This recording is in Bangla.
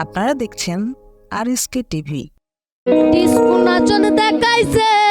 আপনারা দেখছেন আর এস কে টিভি। ডিস্কো নাচন দেখাইছে।